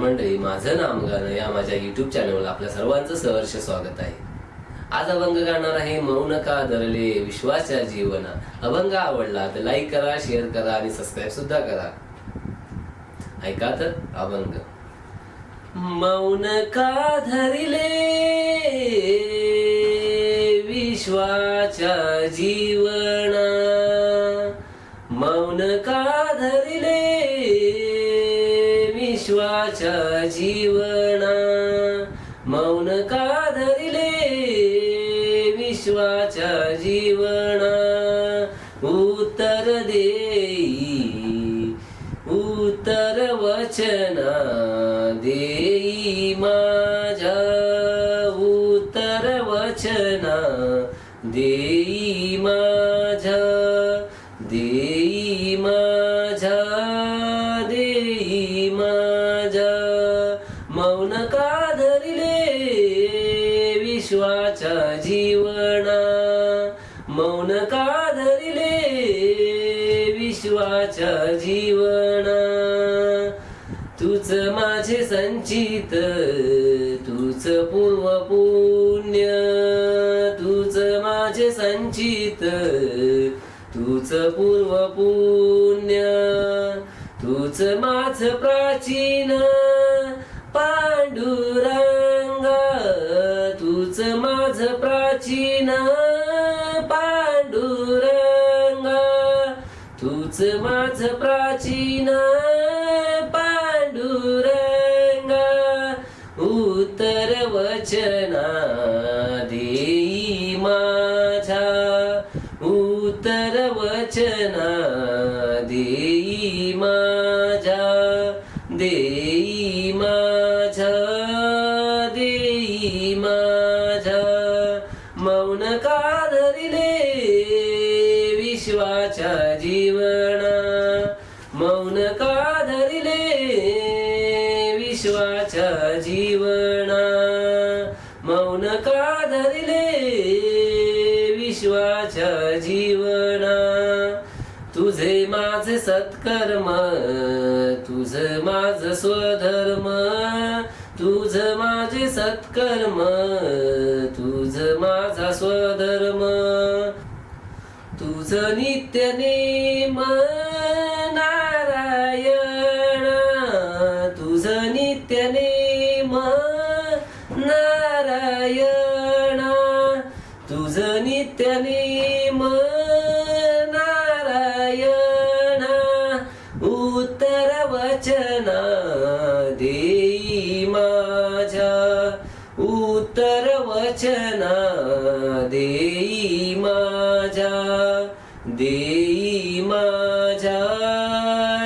मंडळी माझं नाम गाणं या माझ्या युट्यूब चॅनलवर आपल्या सर्वांचं सहर्ष स्वागत आहे. आज अभंग गाणार आहे मौन का धरले विश्वाच्या जीवना. अभंग आवडला तर लाईक करा शेअर करा आणि सबस्क्राईब सुद्धा करा. ऐका तर अभंग. मौन का धरले विश्वाच्या जीवना. मौन का तुझ्या जीवना मौन का धरिले? विश्वाच्या जीवना उत्तर देई उत्तर वचना देई मा. विश्वाच्या जीवना मौन का धरिले? विश्वाच्या जीवना. तूच माझे संचित तूच पूर्व पुण्य. तूच माझे संचित तूच पूर्व पुण्य. तूच माझ प्राचीन प्राचीन पांडुरंग तूच माझ प्राचीन पांडुरंग उत्तर वचना देई माझा उत्तर वचना देई माझा दे मौन का धरिले विश्वाच्या जीवना. मौन का धरिले विश्वाच्या जीवना. मौन कादरिले विश्वाच्या जीवना. तुझे माझे सत्कर्म तुझ माझ स्वधर्म तुझ माझे सत्कर्म तुझ माझ स्वधर्म. तुझ नित्य नेम नारायण. तुझ नित्य नेम नारायण. तुझ नित्य नेम नारायण. उत्तर वचना वचना देई माझ्या देई माझ्या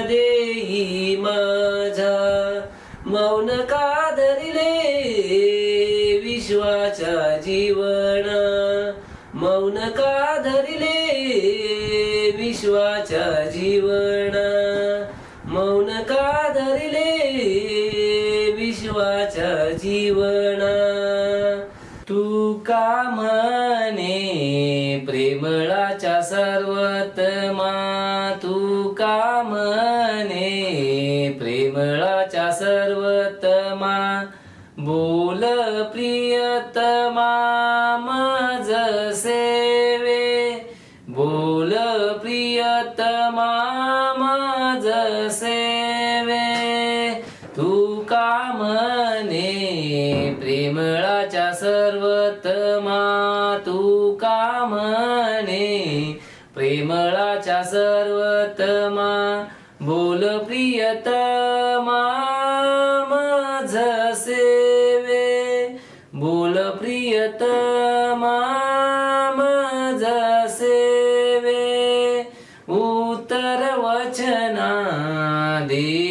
देई माझ्या मौन कादरिले विश्वाच्या जीवना. मौन का धरिले विश्वाच्या जीवना. मौन कादरिले विश्वाच्या जीवन. म्हणे प्रेमळाच्या सर्वतमा तू का म्हणे प्रेमळाच्या सर्वतमा बोल प्रियतमा मज सेवे बोल प्रियतमा सर्वतमा तू का म्हणे प्रेमळाच्या सर्वतमा बोल प्रियतमा मज सेवे. बोल प्रियतमा मज सेवे. उत्तर वचना दे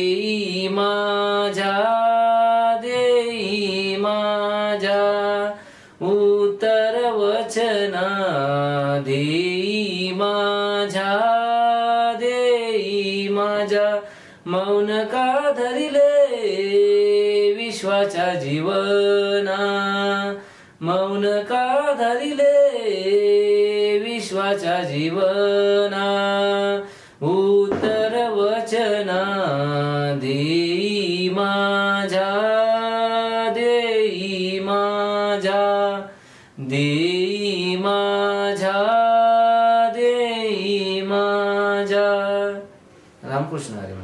उतर उत्तर वचना देई माझ्या देई माझ्या. मौन का धरिले विश्वाच्या जीवना. मौन का धरिले विश्वाच्या जीवना. उत्तर माझ्या देई माझ्या देई माझ्या रामकृष्ण हरी मंडळी